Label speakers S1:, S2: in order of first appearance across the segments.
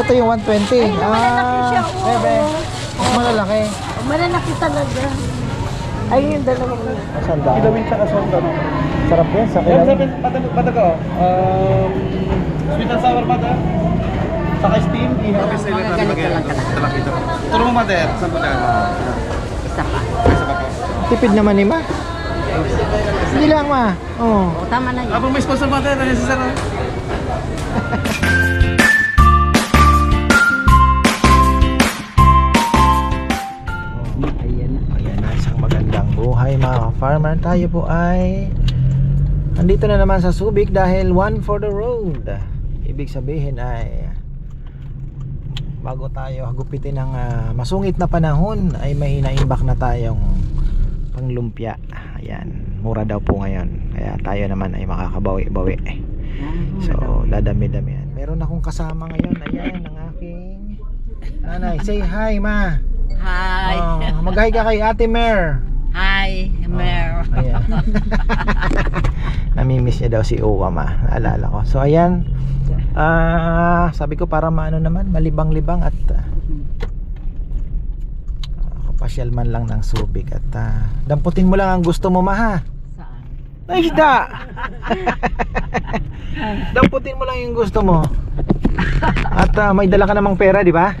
S1: Ito yung 120.
S2: malalaki siya, oo.
S1: Bebe. Mas malalaki.
S2: Malalaki talaga. Ay, yung dalawang
S1: Masanda.
S3: Kilawin sa kasonda, no?
S1: Sarap yan sa
S3: Yan,
S1: kilawin.
S3: sabi, badag, badag ako. Um, sweet and sour mother. Saka steam, ihaw.
S2: Mga ganito lang ka na.
S3: Turo mo mother, saan ba dyan?
S2: Isa pa.
S3: Isa pa po.
S1: Tipid naman ni Ma. Hindi lang Ma. Oh.
S2: O, tama na yun.
S3: Abang may sponsor mother, ano si Sarah?
S1: farmer Tayo po ay Andito na naman sa Subic dahil one for the road. Ibig sabihin ay bago tayo hagupitin ng ah, masungit na panahon ay may naimbak na tayong panglumpia. Ayan, mura daw po ngayon. Kaya tayo naman ay makakabawi-bawi. So, dadami-dami yan. Meron akong kasama ngayon. Ayan, ang aking nanay. Say hi, ma.
S2: Hi.
S1: Oh, mag-hi ka kay Ate Mer.
S2: Hi, Mer.
S1: Oh, ayan. Namimiss niya daw si Uwa ma. Naalala ko. So ayan. Ah, sabi ko para maano naman, malibang-libang at ah, kapasyal man lang ng Subic at ah, damputin mo lang ang gusto mo ma ha.
S2: Saan?
S1: Ay, isda! damputin mo lang yung gusto mo. At ah, may dala ka namang pera, di ba?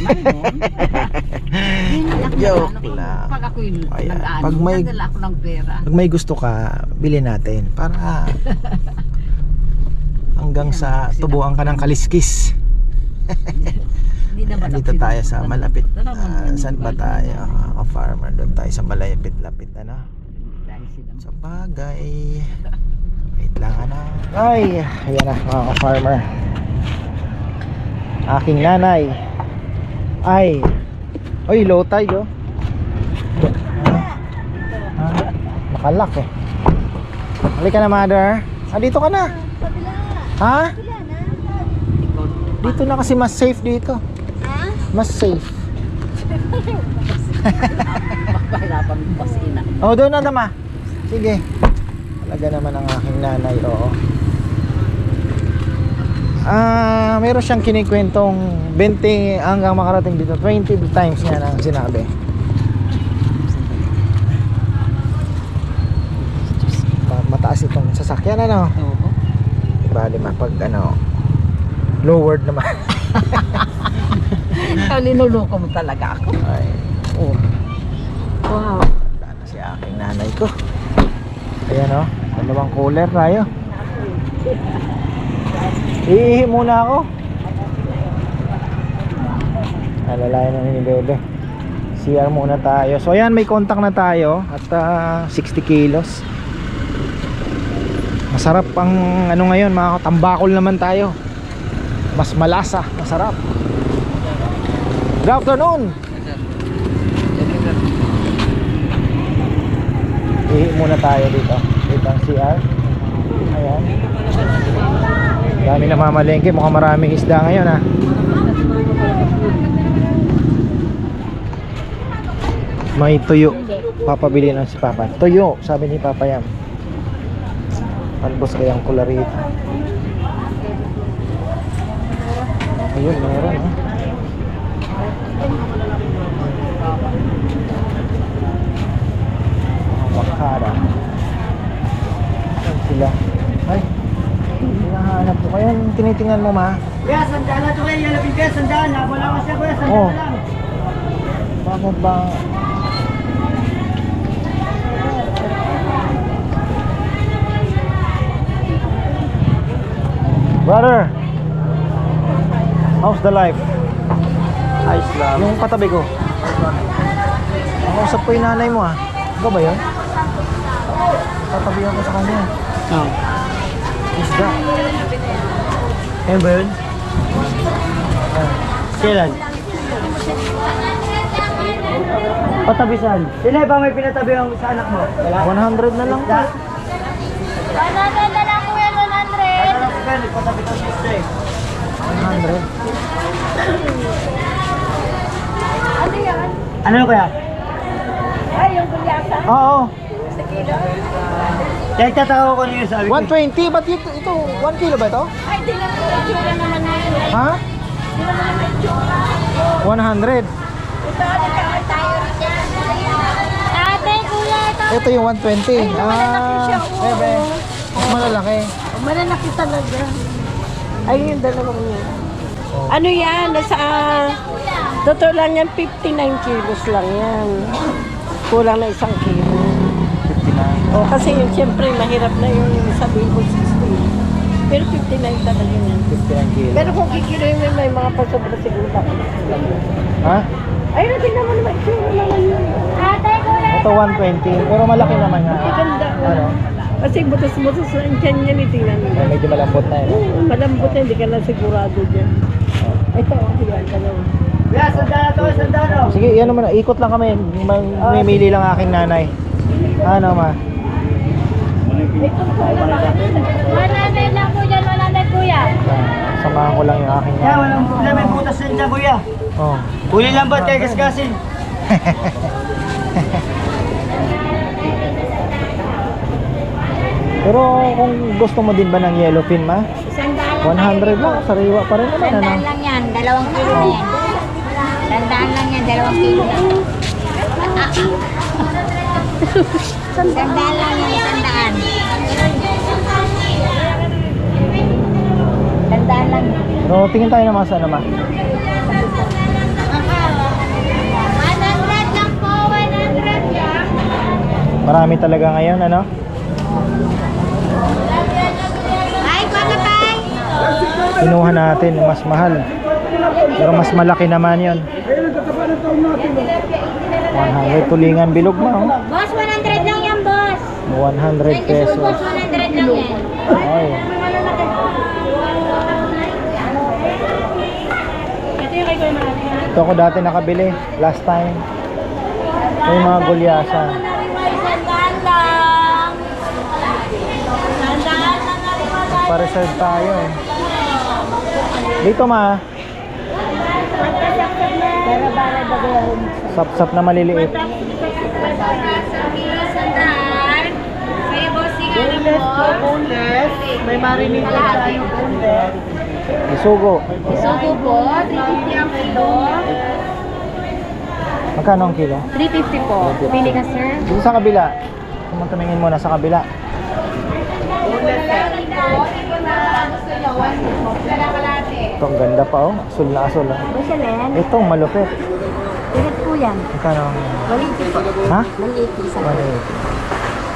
S1: Joke lang.
S2: Pag ako yung
S1: Ayan.
S2: nag-ano,
S1: Pag may-
S2: nadala ako ng pera.
S1: Pag may gusto ka, bili natin para hanggang sa tubuan ka ng kaliskis.
S2: Hindi naman
S1: Dito
S2: ako
S1: tayo sa
S2: sinubukan.
S1: malapit.
S2: Ito naman,
S1: ah, saan ba
S2: ganun,
S1: tayo? Ako farmer, doon tayo sa malapit-lapit ano.
S2: Dahil sila-
S1: Sa bagay. Wait lang ano. Ay, ayan na mga farmer. Aking nanay. Ay. Oy, low tide oh. Ah, Nakalak eh. Halika na mother. Ah, dito ka na. Ha? Dito na kasi mas safe dito. Mas safe.
S2: Mahirapan mo pa.
S1: Oh, doon na naman. Sige. Talaga naman ang aking nanay, oo. Ah, meron siyang kinikwentong 20 hanggang makarating dito. 20 times niya nang sinabi. Ma- Mataas itong sasakyan, ano?
S2: Oo.
S1: Bali mapag, ano, lowered naman.
S2: Ikaw linuloko mo talaga ako.
S1: Ay, oh,
S2: Wow.
S1: wala na si aking nanay ko. Ayan, oh. Dalawang cooler tayo. Iihi muna ako. Alalayan na ni Bebe. CR muna tayo. So ayan, may contact na tayo at ah, 60 kilos. Masarap ang ano ngayon, mga tambakol naman tayo. Mas malasa, masarap. Good afternoon. Ihi muna tayo dito. Dito ang CR. Ayan. Dami na mamalengke. Mukhang maraming isda ngayon ha. May tuyo. Papabili ng si Papa. Tuyo, sabi ni Papa Yam. Talbos kayang kularita. Ayun, meron ha. Wakara. Saan sila? Hinahanap ko. Kaya tinitingnan mo ma.
S4: Kuya, sandaan na ito kuya. Yalapin kuya, sandaan. Wala ko siya kuya, sandaan
S1: Oh.
S4: na lang.
S1: Bakit ba? Brother, how's the life?
S3: Ayos lang.
S1: Yung katabi ko. Nakausap ko yung nanay mo ah. Ikaw ba yun? Tatabi ako sa kanya.
S4: Oh.
S1: Isda.
S4: Ayun ba yun? Kailan? Patabisan. Sino ba may pinatabi ang sa anak mo? Wala.
S1: 100 na lang.
S4: Isda.
S5: Nadadala lang ko yan 100.
S4: Ano si Ben? Patabi ko si isda eh.
S1: 100.
S5: Ano yan?
S4: Ano kuya?
S5: Ay, yung gulyasa.
S1: Oo.
S4: Tataka ko yung sabi ko.
S1: 120. Ba't ito? Ito, 1 kilo ba ito?
S5: Ay, tingnan mo yung tsura naman na yun.
S1: Ha? 100.
S5: Ate, kuya, ito.
S1: Ito yung 120. Ah, bebe. Mas malalaki.
S2: Malalaki talaga. Ayun yung dalawang yun. Ano yan? Nasa, ah, totoo lang yan, 59 kilos lang yan. Kulang na isang kilo.
S1: 59.
S2: O, kasi yun, siyempre, mahirap na yung sabihin ko 60. Pero 59 talaga yan.
S1: 59 kilo.
S2: Pero kung kikiloy mo, may mga pasobra siguro na.
S1: Ha?
S2: Ay, natingnan mo naman, itsura naman yun.
S5: Ate, kuya,
S1: Ito 120. Pero malaki naman nga.
S2: Ang ganda.
S1: Ano?
S2: Kasi butas-butas na ang tiyan yan, itingnan mo.
S1: Eh, medyo malambot na eh.
S2: Oo, malambot na, hindi ka na sigurado dyan. Ito, oh, yan, dalawa.
S4: Kuya, sandaan na to, sandaan na.
S1: Sige, yan naman. Ikot lang kami. Mamimili lang aking nanay. Ano ma?
S5: 100 lang po dyan, 100 kuya.
S1: Samahan ko lang yung aking
S4: Kaya
S1: nanay.
S4: walang problema, may butas na dyan, kuya.
S1: Oh.
S4: Huli lang ba kay Kaskasin?
S1: Pero kung gusto mo din ba ng yellowfin ma?
S5: Isang daan lang.
S1: 100 lang. Sariwa pa rin naman. Ano?
S5: Sandaan lang yan, dalawang kilo na yan. Sandaan lang yan, dalawang kilo lang. Sandaan lang yan, Sandaan lang.
S1: So, tingin tayo naman sa ano ma?
S5: 100 lang po, 100 lang.
S1: Marami talaga ngayon, ano?
S5: Ay, baka tay.
S1: Kinuha natin mas mahal. Pero mas malaki naman yon. 100 tulingan bilog ma. oh.
S5: Boss, 100 lang yan, boss.
S1: 100 pesos.
S5: Boss, 100 lang yan.
S1: Ay. Ito ako dati nakabili. Last time. Ito yung mga
S5: rin
S1: Pa-reserve tayo eh. Dito ma. Sap-sap na maliliit.
S2: Boneless, may marinated tayo boneless.
S1: Isugo.
S5: Sugo po, 350 ang kilo.
S1: Magkano ang kilo?
S5: 350 po. Pili ka, sir.
S1: Dito sa kabila. Kung tumingin muna sa kabila. Ito ang ganda pa oh. Asul na asul. ah. Ito ang malupit.
S5: pilit po yan.
S1: Magkano ang...
S5: 180 po.
S1: Ha?
S5: 180 sa
S1: 180.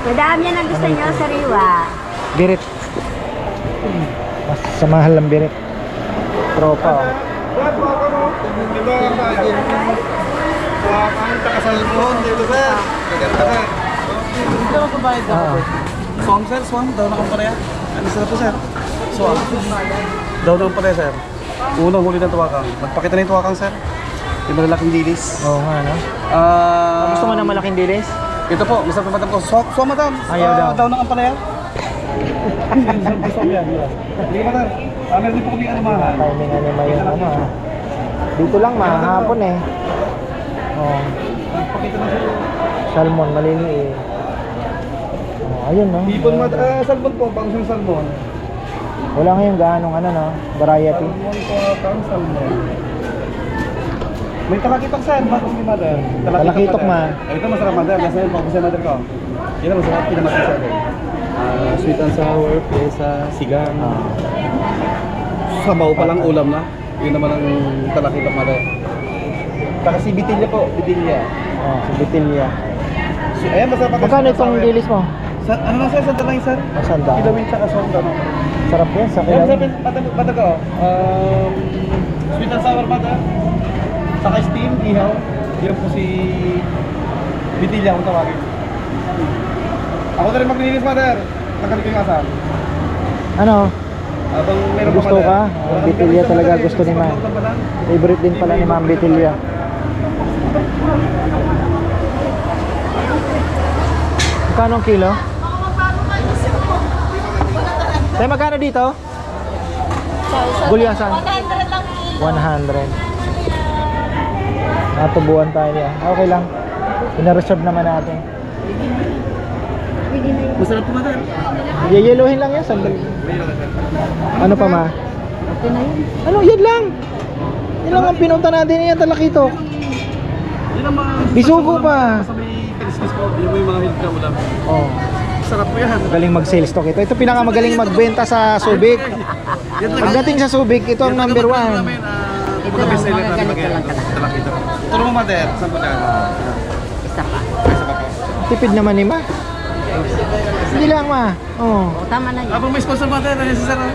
S5: Madami yan ang gusto nyo, sariwa.
S1: Birit. Sa mahal ng birit. Tropa oh. Ah.
S3: Swam sir, swam. Daw na kampanya. Ano sila po sir? Swam. Daw na sir. Unang huli ng tuwakang. Magpakita na yung tuwakang sir. Yung malalaking dilis.
S1: Oo nga no.
S3: Ah,
S1: Gusto mo ng malaking dilis?
S3: Ito po, Mr. Pamadam ko. Swam, swam madam.
S1: Ayaw
S3: Ah,
S1: daw.
S3: Daw na. Swam meron po kami mahal.
S1: Timing ano ba yung ano. Dito lang mahapon eh. Oh. Salmon maliliit. Oh, ayun no.
S3: Hipon mad, ah, salmon po, pang salmon.
S1: Wala ngayon gaanong ano no, variety.
S3: Salmon po, pang salmon. May talakitok sir, bago ni mother.
S1: Talakitok, ma.
S3: Ay, ito masarap mother, nasa yun, pang mother ko. Yan ang masarap, pinamasasabi ko. Ah, sweet and sour, pesa, sigang.
S1: Ah.
S3: Sabaw pa lang ulam na. Yun naman ang talakitok mother. Taka si Bitilya po, Bitilya.
S1: Oh, sa Bitilya.
S3: So, ayan, masarap pa.
S1: Magkano itong dilis mo?
S3: Sa, ano lang sir, sa dalay sir?
S1: Masanda.
S3: Kilawin tsaka sonda. no?
S1: Sarap yan sa kilawin.
S3: patag, patag ko. Um, sweet and sour butter. Saka steam, ihaw. Yan po si Bitilya kung tawagin. Ako na rin maglilinis, mother. Nakalig yung asam.
S1: Ano?
S3: Habang meron
S1: Gusto ka? Ang Bitilya talaga gusto ni Ma.
S3: Gusto pa lang.
S1: Favorite din pala ni Ma'am Bitilya. Magkano ang kilo? Tayo magkano dito? Gulyasan?
S5: 100 lang kilo.
S1: 100. Natubuan tayo niya. Okay lang. Pina-reserve naman natin.
S3: Masarap po, mother.
S1: Yeyelohin lang yan. Sandali. Ano pa ma? Ano? Yan lang. Yun lang ang pinunta natin yan, Talakitok.
S3: Yun ang mga...
S1: Bisugo pa.
S3: Sa may kaliskis ko, yun mo yung mga hilig na ulam.
S1: Oh,
S3: Sarap po yan.
S1: magaling mag-sales talk ito. Ito pinakamagaling magbenta sa Subic.
S3: Yan.
S1: Pagdating sa Subic, ito ang number one.
S3: Ito lang, best seller namin mag-air. Talakito. Tulong mo, Mater. Saan po dyan?
S5: Isa pa.
S3: Isa pa po.
S1: Tipid naman ni Ma. Hindi lang Ma. Oh.
S5: O, tama na yun.
S3: Habang may sponsor, Mater. Ayun si Sir. ah.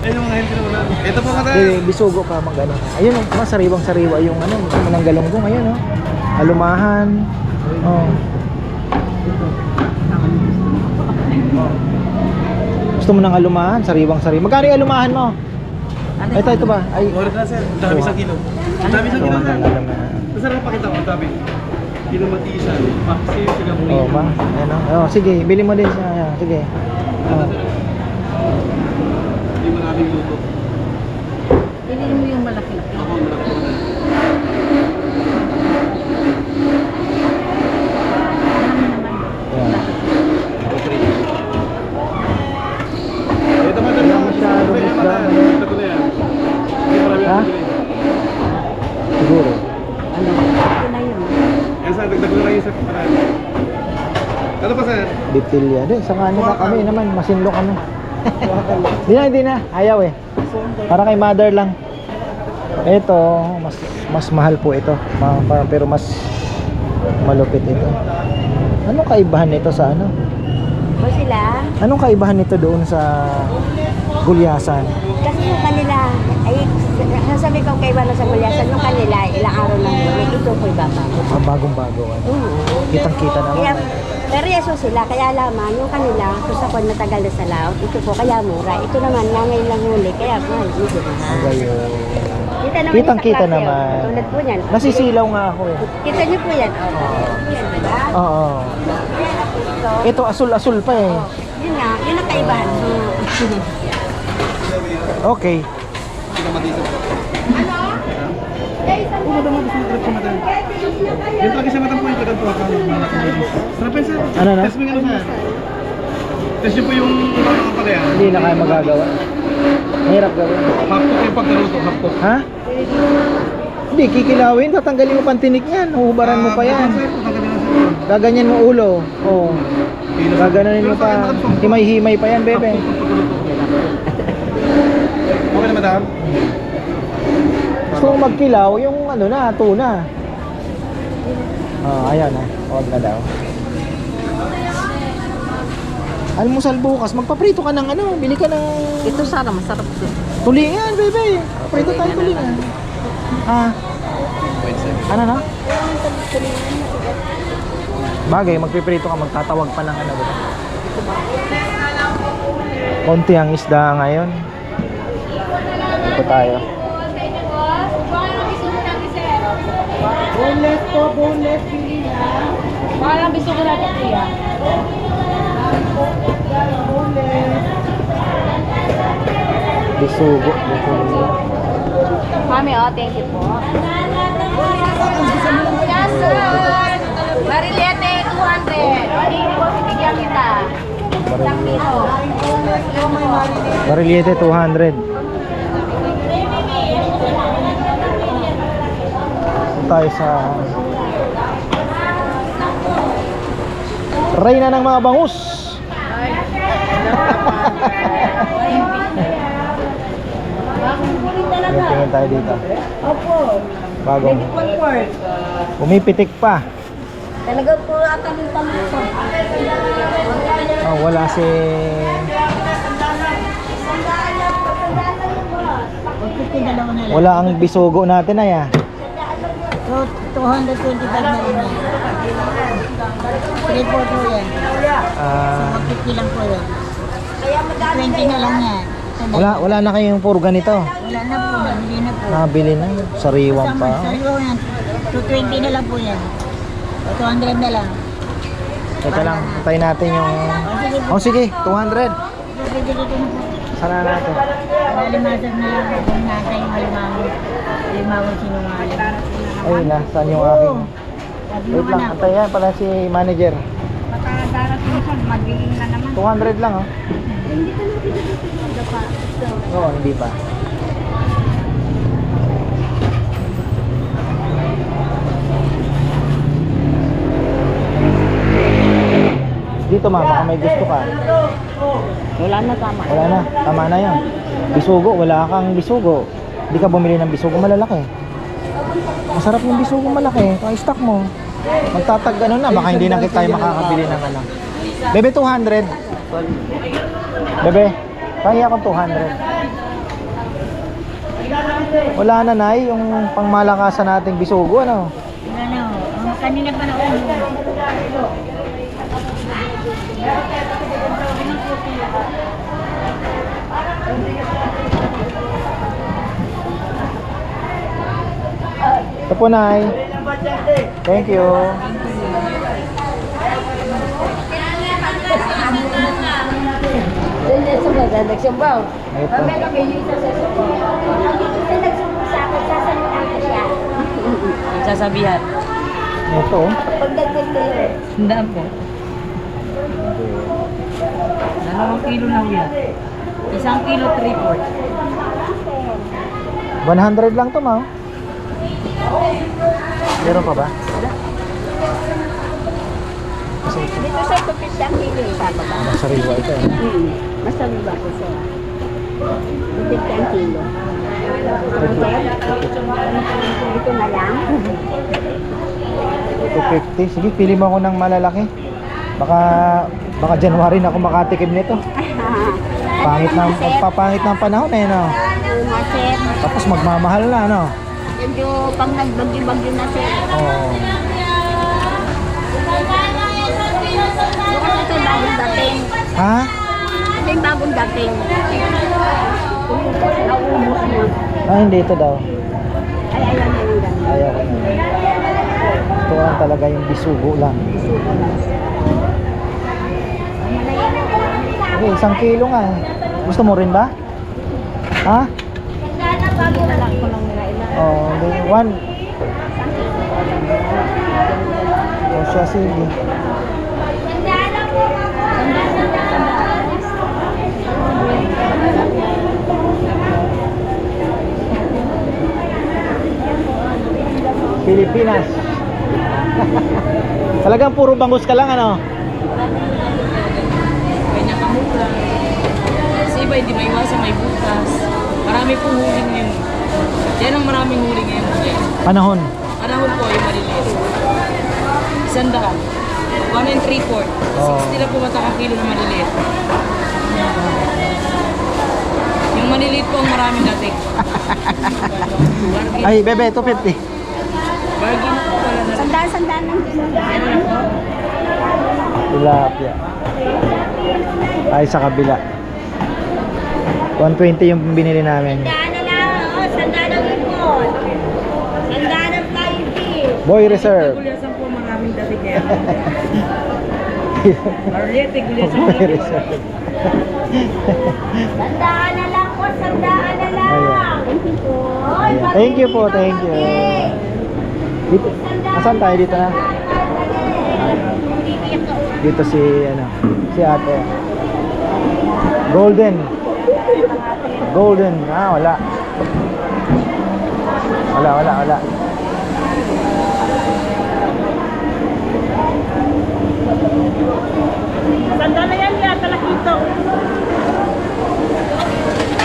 S3: Ayun yung mga hilig na ulam. Ito po, Mater.
S1: Eh, bisugo pa mag ano. Ayun oh, mas sariwang sariwa yung ano, gusto mo ng galunggong ayun oh. Alumahan. Oh. Oh. Gusto mo ng alumahan, sariwang sariwa. Magkano yung alumahan mo? Ito, ito ba? Ay,
S3: Ulit na, Sir. Ang dami isang kilo. Ang dami isang kilo, Sir. pakita ko, ang dami. Kilo matisa. Maxi, sila mo.
S1: Oh, ma. Ayun oh. Oh, sige, bili mo din siya. Ayan, sige. Oh.
S3: Hindi maraming luto.
S5: Piliin mo yung malaki.
S3: Ako, malaki po na.
S1: Ayan.
S3: Ito, Mater.
S1: Wala masyadong
S3: Ito,
S1: isda.
S3: Mater. Ito ko na yan. Hindi marami
S1: Ha?
S3: ang bili.
S1: Siguro.
S5: Ano? Ito na yun.
S3: Yan, Sir. Dagdag ko na lang yung sa paraan. Ano pa, Sir?
S1: Bitilya. Di, sa ano na kami naman, masinlo kami. Di na, di na. Ayaw eh. Para kay mother lang. Ito, mas mas mahal po ito. Ma- pero mas malupit ito. Anong kaibahan nito sa ano?
S5: O sila,
S1: Anong kaibahan nito doon sa Gulyasan?
S5: kasi yung kanila, ay, sasabi ko kay Iwan sa Gulyasan, yung kanila, ilang araw lang ito po'y baba.
S1: Ah, bagong-bago. Ano?
S5: Oo.
S1: Kitang-kita
S5: Kaya,
S1: naman.
S5: Seryoso sila, kaya lamang yung kanila, kung sa kwan matagal na sa laot, ito po kaya mura. Ito naman, nga ngayon lang huli, kaya mahal,
S1: Ang
S5: mahal.
S1: gayo.
S5: Kita naman yung sa klase,
S1: naman.
S5: oh. Tulad po niyan.
S1: Nasisilaw nga ako eh.
S5: Kita niyo po yan, oh. Yan, diba?
S1: Oo.
S5: Ito,
S1: asul-asul pa eh.
S5: yun nga, yun ang kaibahan.
S1: Okay.
S3: Hindi ka matisa. Ano? Oo, madama gusto mo trip sa matan. Yung talaga sa matan po yung ako. Sarap yan, Sir.
S1: Ano na?
S3: Test mo yung ano, Sir. Test po yung mga kapalayan.
S1: Hindi na kaya magagawa. Mahirap gawin.
S3: Half cook yung pagkaluto, half cook.
S1: Ha? Hindi, kikilawin. Tatanggalin mo pantinik yan. Uhubaran mo pa yan. Gaganyan mo ulo. Oo.
S3: Kilo.
S1: Gaganunin mo pa. Himay-himay pa yan, bebe.
S3: Okay na, madam?
S1: Gusto mong magkilaw, yung ano na, tuna. Ah, ayan ah. Huwag na daw. Almusal bukas, magpaprito ka ng ano, bili ka ng
S5: Ito sana, masarap to.
S1: tulingan, bebe. Prito tayo tulingan. Ah, ano na? Bagay, magpiprito ka, magtatawag pa ng ano. Diba? Konti ang isda ngayon. Ito tayo.
S2: Boneless po, boneless. Parang gusto ko natin kuya.
S1: Bisugo. Bisugo.
S5: Mami, oh, thank you po. Marilete, 200. Hindi ko bibigyan kita. Isang kilo.
S1: Bariliete 200. Tayo sa Reyna ng mga bangus. Yung tingin tayo dito.
S2: Opo.
S1: Bagong umipitik pa.
S5: Talaga po ata ng talupo.
S1: Oh, wala si Wala ang bisugo natin ay ah.
S6: So, 225 na rin yan. 3 po po yan.
S1: Ah,
S6: 50 lang po yan. 20 na lang yan.
S1: Wala wala na kayong puro ganito.
S6: Wala na po, nabili na po.
S1: Nabili na. Sariwang
S6: Sama,
S1: pa.
S6: sariwa yan. 220 na lang po yan. O, 200 na lang.
S1: Teka lang, antayin natin yung... Oh sige, 200.
S6: Pwede dito na po.
S1: Sana natin.
S6: Lalimasag na lang po kung nasa yung alimango. Alimango sinungaling.
S1: Ayun na, saan yung aking... Wait lang,
S6: antay
S1: yan pala si manager.
S6: Baka darating siya, magiging na naman.
S1: 200 lang, oh. Hindi ka natin dito pa. Oo, hindi pa. Dito ma, baka may gusto ka.
S2: Wala na, tama.
S1: Wala na, tama na yan. Bisugo, wala kang bisugo. Hindi ka bumili ng bisugo, malalaki. Masarap yung bisugo malaki, kaya stock mo. Magtatag ano na, baka hindi na kita tayo makakabili ng ano. Bebe, 200. Bebe, kaya akong 200. Wala na, Nay, yung pangmalakasan nating bisugo, ano?
S6: Ano, ang kanina pa na ulo.
S1: Ito po, Nay. Thank you.
S2: Hindi sa mga nagsabaw.
S1: Ito.
S2: Sasabihan.
S1: Ito, oh.
S2: Sandaan po. Dalawang kilo lang yan. Isang kilo, three fourths.
S1: 100 lang to, ma. Meron pa ba? Kasi ito,
S5: Dito sa tupit ang kilo sa baba.
S1: sariwa ito. Eh.
S5: Hmm. Masarap ba ko sir? Tupit ang kilo. Dito na lang.
S1: 250. Sige, pili mo ako ng malalaki. Baka baka January na ako makatikim nito. Pangit na papangit ng panahon eh, no. Tapos magmamahal na, no.
S5: Medyo pang nagbagyo-bagyo na sir.
S1: Oo.
S5: Bukas ito bagong dating.
S1: Ha?
S5: Ito yung bagong dating. Naubos mo.
S1: Ah, hindi ito daw.
S5: Ay, ayan na yung dating.
S1: Ayaw ko na. Ito lang talaga yung bisugo lang. Okay, isang kilo nga eh. Gusto mo rin ba? Ha?
S5: Na lang ko lang.
S1: Oh, then one. O siya, sige. Pilipinas. Talagang puro bangus ka lang ano?
S7: may nakamura. Kasi iba hindi maiwasan may butas. Marami pong huli ngayon. Yan ang maraming huli ngayon.
S1: Panahon.
S7: Panahon po yung maliliit. Isang daan. One and three fourth.
S1: Oo.
S7: 60 lang po ang kilo na maliliit. Yung maliliit po ang maraming dating. Bargain.
S1: Ay, bebe, 250.
S7: Bargain po pala na.
S5: Sandaan-sandaan ng kilo.
S1: Tilapia. Ay, sa kabila. 120 yung binili namin.
S5: Sandaan na lang. Oh, sandaan ang ipon. Sandaan ang flying fish.
S1: Boy Reserve.
S7: Gulyasan po maraming dating ngayon. Marliete, gulyasan
S1: Boy
S7: po.
S1: Reserve.
S5: Sandaan na lang po. Sandaan na lang. Thank you po.
S1: Thank you po, thank you. Dito, nasaan tayo dito na? Dito si, ano, si ate. Golden. Golden. Ah, wala. Wala, wala, wala.
S2: Sandaan na yan, yata nakito.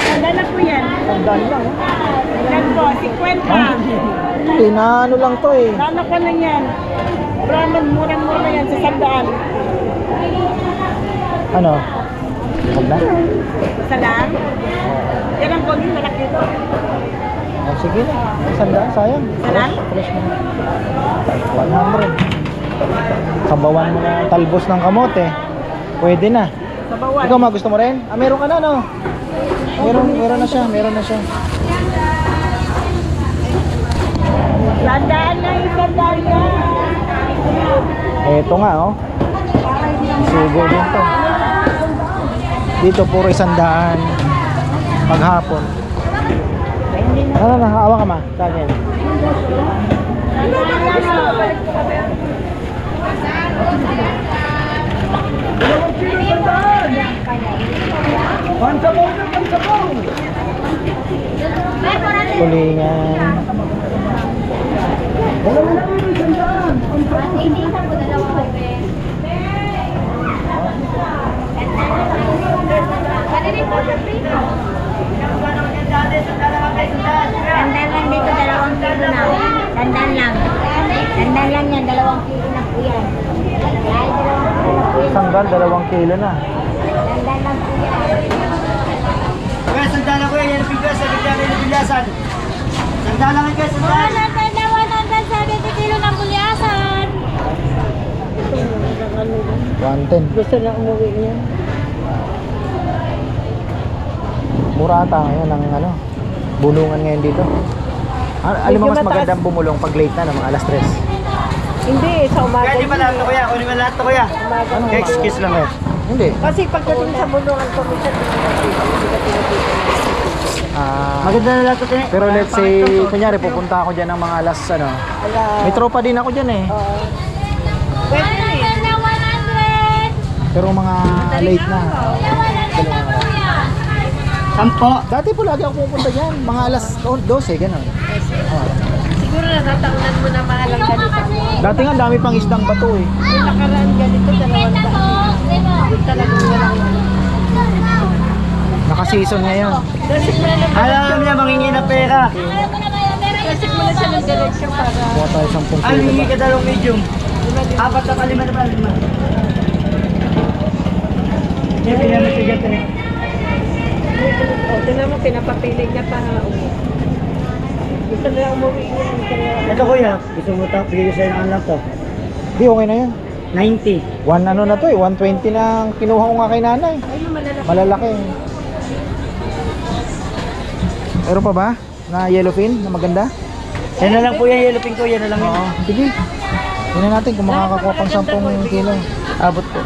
S2: Sandaan na po yan.
S1: Tandaan lang.
S2: Yan po, 50.
S1: Ha? Hindi, na ano lang to eh.
S2: Lalo ko na yan. Brahman, murang-mura yan sa sandaan.
S1: Ano? Huwag na?
S2: Lang. Yan ang paging malaki ito.
S1: Oh, sige na. Sandaan, sayang.
S2: Sandaan?
S1: Fresh, fresh na. 100. Sabawan mo na talbos ng kamote. Pwede na.
S2: Sa bawal.
S1: Ikaw ma, gusto mo rin? Ah, meron ka na, no? Meron, meron na siya, meron na siya.
S2: Sandaan na, isandaan na.
S1: Eto nga, oh. Sugo din to. Dito, puro isandaan. Paghapon. Ano na, hawa ka ma. Saan yan? Tulingan.
S6: Dandan lang dito, dalawang kilo na. Dandan lang. Dandan lang yan, dalawang kilo na po yan. Dahil dalawang kilo na po yan.
S1: Dalawang kilo na.
S6: Dandan lang po yan.
S4: Kuya, sandala ko yan. Yan ang bigas. Sabi niya kayo ng bilyasan. Sandala ka guys, sandala.
S6: 100 na 170 kilo ng bulyasan.
S1: 110.
S2: Gusto na umuwi niya.
S1: Mura ata ngayon ng ano, bulungan ngayon dito. Ah, alam mo mas magandang bumulong pag late na, ng mga alas 3.
S2: Hindi, sa umaga.
S4: Kaya di ba lahat to kuya? Kunin mo lahat to kuya.
S2: Umaga.
S4: Kaya excuse lang eh.
S1: Hindi.
S2: Kasi pagdating sa bulungan ko, minsan.
S1: Ah,
S4: Maganda na lahat to tine.
S1: pero let's say, kunyari pupunta ako dyan ng mga alas ano. May tropa din ako dyan eh.
S2: Oo. Pwede rin.
S6: na 100.
S1: Pero mga late na.
S6: Kuya, 100 na kuya.
S4: Sampo.
S1: Dati po lagi ako pupunta dyan, mga alas 12, ganun. Oh.
S2: Siguro natataunan mo na mahalang ganito.
S1: Dati nga dami pang isdang bato eh.
S2: Yung nakaraan ganito, dalawang daan. Yung talagang walang
S1: Naka-season ngayon.
S2: Dasik mo na ng
S4: Alam niya mangingi ng pera.
S6: Alam mo na
S2: na siya ng direksyon para
S1: Kuha tayo 10
S4: Ano
S1: kilo
S4: hingi
S1: ba?
S4: ka dalawang medium? Apat na palima na pala lima. Yan, pinamit ko dyan tine.
S2: O, tingnan mo, pinapapilig niya para umuwi. Gusto nila umuwi niya.
S4: Ito kuya, gusto mo ito? Bigay ko sa'yo ng alam to.
S1: Di okay na yan.
S4: 90.
S1: One ano na to eh, 120 na ang kinuha ko nga kay nanay.
S2: ayun, malalaki.
S1: Malalaki. Meron pa ba? Na yellowfin na maganda?
S4: Yan na lang po yan, yellow pink ko, yan na lang
S1: Oo.
S4: yun.
S1: Sige. Tingnan natin kung makakakuha pang 10 kilo. Abot
S2: na.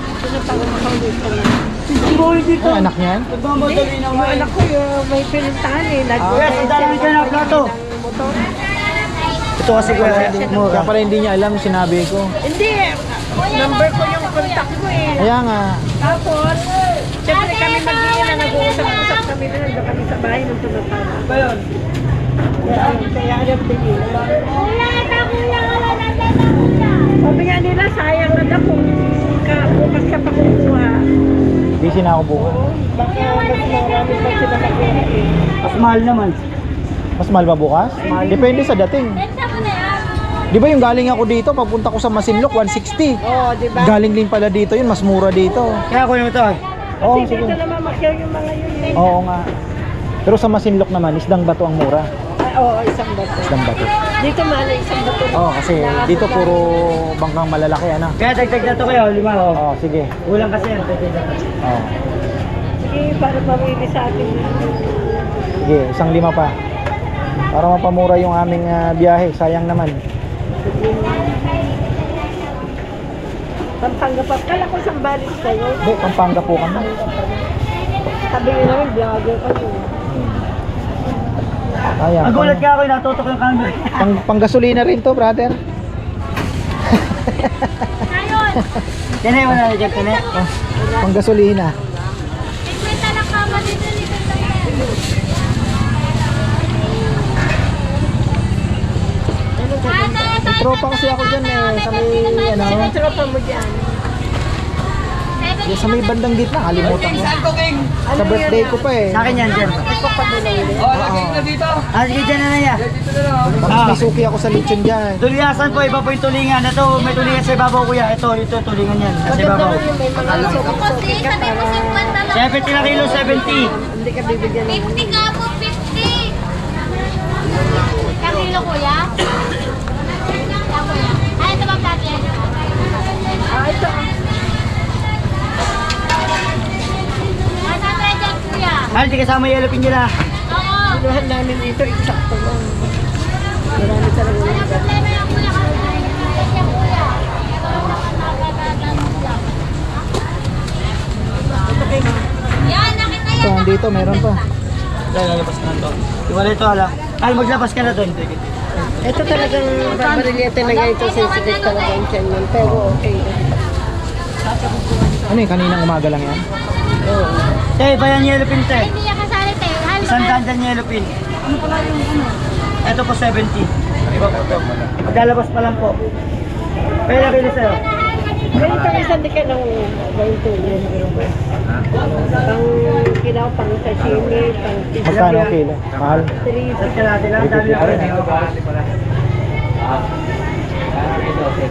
S4: Boy, dito.
S1: Ay, anak niyan?
S4: Nagmamadali na
S2: Yung anak ko, yung may pinintahan eh. Nag-
S4: Kuya, sandali mo dyan ang plato. Ito kasi kuya, mura.
S1: Kaya pala hindi niya alam sinabi ko.
S2: Hindi, number ko yung contact ko eh.
S1: Kaya nga,
S2: Tapos, siyempre kami mag-iina na nag-uusap-usap kami na nandun kami sa bahay nung tumatama.
S4: Ba yun?
S2: Kaya, alam nila.
S6: Kuya, ito kuya, 100 na.
S2: Sabi nga nila, sayang na daw kung ka, bukas ka pa kukuha.
S1: busy na ako bukas.
S2: Baka mas marami pa sila nakuha eh.
S4: Mas mahal naman.
S1: Mas mahal ba bukas? Depende sa dating.
S6: Yan.
S1: Di ba yung galing ako dito, papunta ko sa Masinloc, 160.
S2: Oo, di ba?
S1: Galing din pala dito yun, mas mura dito.
S4: Kaya kunin mo ito.
S1: Oo,
S2: Kasi
S1: sige.
S2: dito naman makyaw yung mga yun eh.
S1: Oo nga. Pero sa Masinloc naman, isdang bato ang mura.
S2: Ay, oo, isang bato.
S1: Isdang bato.
S2: Dito man, isang bato.
S1: Oo, kasi dito puro bangkang malalaki, ano?
S4: Kaya dagdag na ito kuya, lima oh.
S1: Oo, sige.
S4: Kulang kasi yan, dagdag na ito.
S1: Oo.
S2: Sige, para mamili sa atin.
S1: Sige, isang lima pa. Para mapamura yung aming ah, biyahe, sayang naman.
S2: Pampanga pa. Kala ko isang balis kayo.
S1: Hindi, Pampanga po kami.
S2: Sabi nyo namin, vlogger kayo.
S1: Sayang.
S4: Nagulat
S1: Pang,
S4: ka ako, natutok yung camera.
S1: pang, panggasolina rin to, brother.
S6: Ngayon,
S4: Tinay mo na dyan.
S1: Oh, panggasolina. Tropa kasi ako dyan eh, sa may, ano,
S2: Sino tropa mo dyan?
S1: yung sa may bandang gitna, kalimutan ko. Sa birthday ko pa eh.
S4: Sa akin yan, dyan.
S1: Oo.
S4: Ah, sige dyan na na yan.
S1: Tapos may suki ako sa lechon dyan.
S4: Tuliasan po, iba po yung tulingan. Ito, may tulingan sa ibabaw kuya. Ito, ito, tulingan yan. Sa ibabaw.
S2: rin yung may mga suki-suki ka
S6: Sabi mo
S2: para
S6: 50 lang.
S4: 70 na kilo, 70.
S2: hindi ka bibigyan ng
S6: 50 ka po, 50. Isang kilo kuya? Ito bang dati?
S2: Ah, ito.
S6: Nasa dyan kuya.
S4: Mahal, di kasama yung yellow pin nila.
S6: Oo.
S2: Pinuhan namin dito, eksakto lang. Marami talaga
S6: Wala problema lang kuya. Kasi yan kuya. Yan, nakita yan.
S1: dito meron pa.
S4: Dahil lalabas ka na to. Iwala ito, hala. Ay, maglabas ka na doon.
S2: Ito talagang barbarilya talaga ito sensitive talaga yung tiyan yun. Pero okay.
S1: Ano eh, kaninang umaga lang yan?
S4: Eh, iba yan yellow pin, te.
S6: Hindi niya kasali. Halo
S4: Isang dyan yellow pin. Ano pala yung ano? Ito po 70. Iba po ito. Maglalabas pa lang po. Pwede kilo sa'yo.
S2: Ganito isang di ka ng ganito yun. Pang kilaw, pang sashimi, pang
S1: Magkano kilo? Mahal?
S2: three,
S4: Sa kalate lang, ang.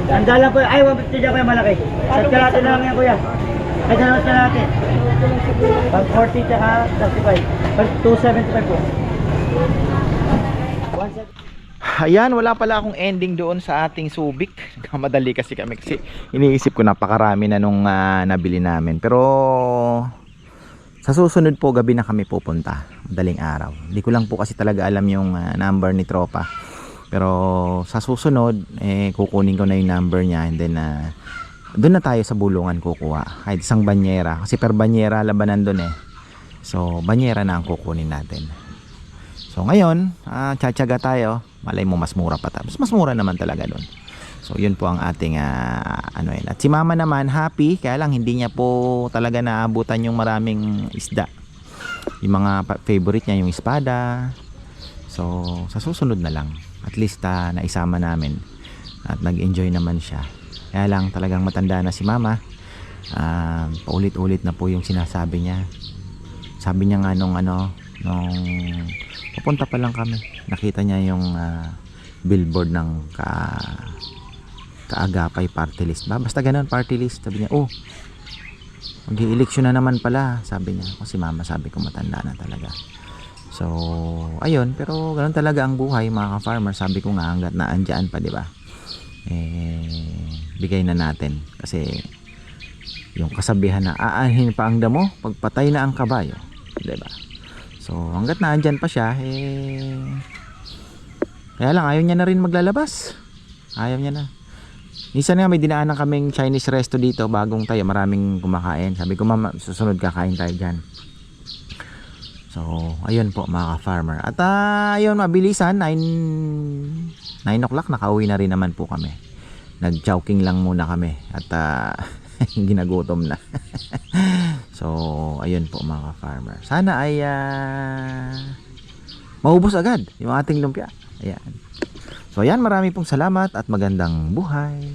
S4: Ang dala po, ay, 150 dyan kuya malaki. Sa kalate na lang yan kuya. Ay, dalawa sa kalate. Pag 40 tsaka 35. Pag 275 po.
S1: Ayan, wala pala akong ending doon sa ating Subic. Madali kasi kami kasi iniisip ko napakarami na nung ah, nabili namin. Pero sa susunod po gabi na kami pupunta. Madaling araw. Hindi ko lang po kasi talaga alam yung ah, number ni Tropa. Pero sa susunod, eh, kukunin ko na yung number niya and then ah, doon na tayo sa bulungan kukuha. Kahit isang banyera. Kasi per banyera labanan doon eh. So, banyera na ang kukunin natin. So ngayon, ah, tsatsaga tayo. Malay mo mas mura pa tapos mas mura naman talaga doon. So yun po ang ating ah, ano yun. At si mama naman happy kaya lang hindi niya po talaga naabutan yung maraming isda. Yung mga favorite niya yung espada. So sa susunod na lang. At least ah, naisama namin. At nag-enjoy naman siya. Kaya lang talagang matanda na si mama. Ah, paulit-ulit na po yung sinasabi niya. Sabi niya nga nung ano, nung papunta pa lang kami. Nakita niya yung ah, billboard ng ka kaagapay party list ba? Basta ganun party list. Sabi niya oh mag eleksyon na naman pala. Sabi niya kasi mama sabi ko matanda na talaga. So ayun pero ganun talaga ang buhay mga ka-farmer. Sabi ko nga hanggat naandyan pa di ba? Eh bigay na natin. Kasi yung kasabihan na aanhin pa ang damo pagpatay na ang kabayo. Di ba So, hanggat naandyan pa siya, eh... Kaya lang, ayaw niya na rin maglalabas. Ayaw niya na. Minsan nga may dinaanan kaming Chinese resto dito, bagong tayo, maraming kumakain. Sabi ko, mama, susunod kakain tayo dyan. So, ayun po mga ka-farmer. At ah, ayun, mabilisan, 9, 9 o'clock, nakauwi na rin naman po kami. Nag-chowking lang muna kami. At ah, ginagutom na. so, ayun po mga farmer. Sana ay ah, maubos agad yung ating lumpia. Ayan. So, ayan, marami pong salamat at magandang buhay.